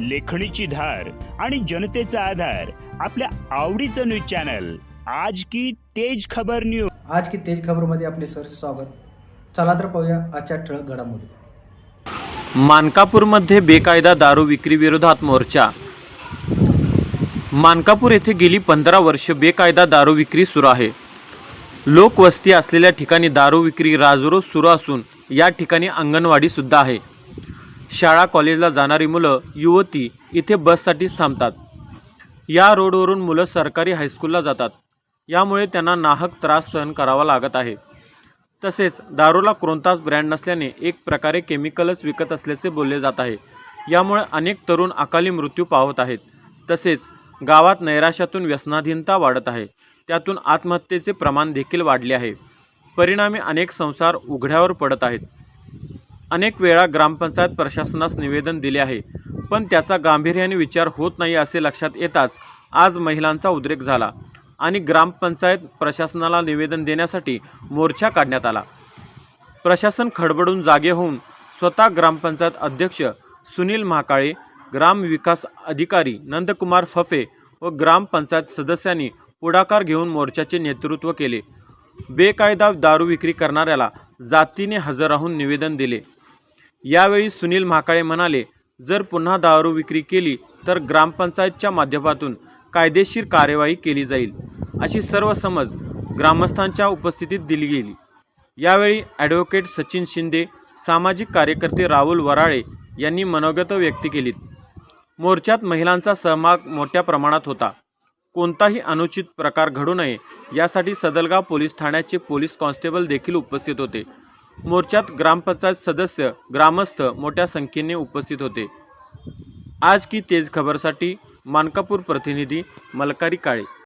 लेखणीची धार आणि जनतेचा आधार आपल्या आवडीचं न्यूज चॅनल. आज की तेज खबर न्यूज आज की तेज खबरमध्ये आपले सर स्वागत. चला तर पाहूया आजच्या ठळक घडामोडी. मानकापूरमध्ये बेकायदा दारू विक्री विरोधात मोर्चा. मानकापूर येथे गेली पंधरा वर्ष बेकायदा दारू विक्री सुरू आहे. लोकवस्ती असलेल्या ठिकाणी दारू विक्री राजरोज सुरू असून या ठिकाणी अंगणवाडी सुद्धा आहे. शाळा कॉलेजला जाणारी मुलं युवती इथे बससाठीच थांबतात. या रोडवरून मुलं सरकारी हायस्कूलला जातात. यामुळे त्यांना नाहक त्रास सहन करावा लागत आहे. तसेच दारूला कोणताच ब्रँड नसल्याने एक प्रकारे केमिकलच विकत असल्याचे बोलले जात आहे. यामुळे अनेक तरुण अकाली मृत्यू पावत आहेत. तसेच गावात नैराश्यातून व्यसनाधीनता वाढत आहे. त्यातून आत्महत्येचे प्रमाण देखील वाढले आहे. परिणामी अनेक संसार उघड्यावर पडत आहेत. अनेक वेळा ग्रामपंचायत प्रशासनास निवेदन दिले आहे पण त्याचा गांभीर्याने विचार होत नाही असे लक्षात येताच आज महिलांचा उद्रेक झाला आणि ग्रामपंचायत प्रशासनाला निवेदन देण्यासाठी मोर्चा काढण्यात आला. प्रशासन खडबडून जागे होऊन स्वतः ग्रामपंचायत अध्यक्ष सुनील महाकाळे ग्रामविकास अधिकारी नंदकुमार फफे व ग्रामपंचायत सदस्यांनी पुढाकार घेऊन मोर्चाचे नेतृत्व केले. बेकायदा दारू विक्री करणाऱ्याला जातीने हजर राहून निवेदन दिले. यावेळी सुनील महाकाळे म्हणाले जर पुन्हा दारू विक्री केली तर ग्रामपंचायतच्या माध्यमातून कायदेशीर कार्यवाही केली जाईल. अशी सर्व समज ग्रामस्थांच्या उपस्थितीत दिली गेली. यावेळी ॲडव्होकेट सचिन शिंदे सामाजिक कार्यकर्ते राहुल वराळे यांनी मनोगत व्यक्त केलीत. मोर्चात महिलांचा सहभाग मोठ्या प्रमाणात होता. कोणताही अनुचित प्रकार घडू नये यासाठी सदलगाव पोलीस ठाण्याचे पोलीस कॉन्स्टेबल देखील उपस्थित होते. मोर्चात ग्रामपंचायत सदस्य ग्रामस्थ मोठ्या संख्येने उपस्थित होते. आज की तेज खबरसाठी मानकापूर प्रतिनिधी मलकारी काळे.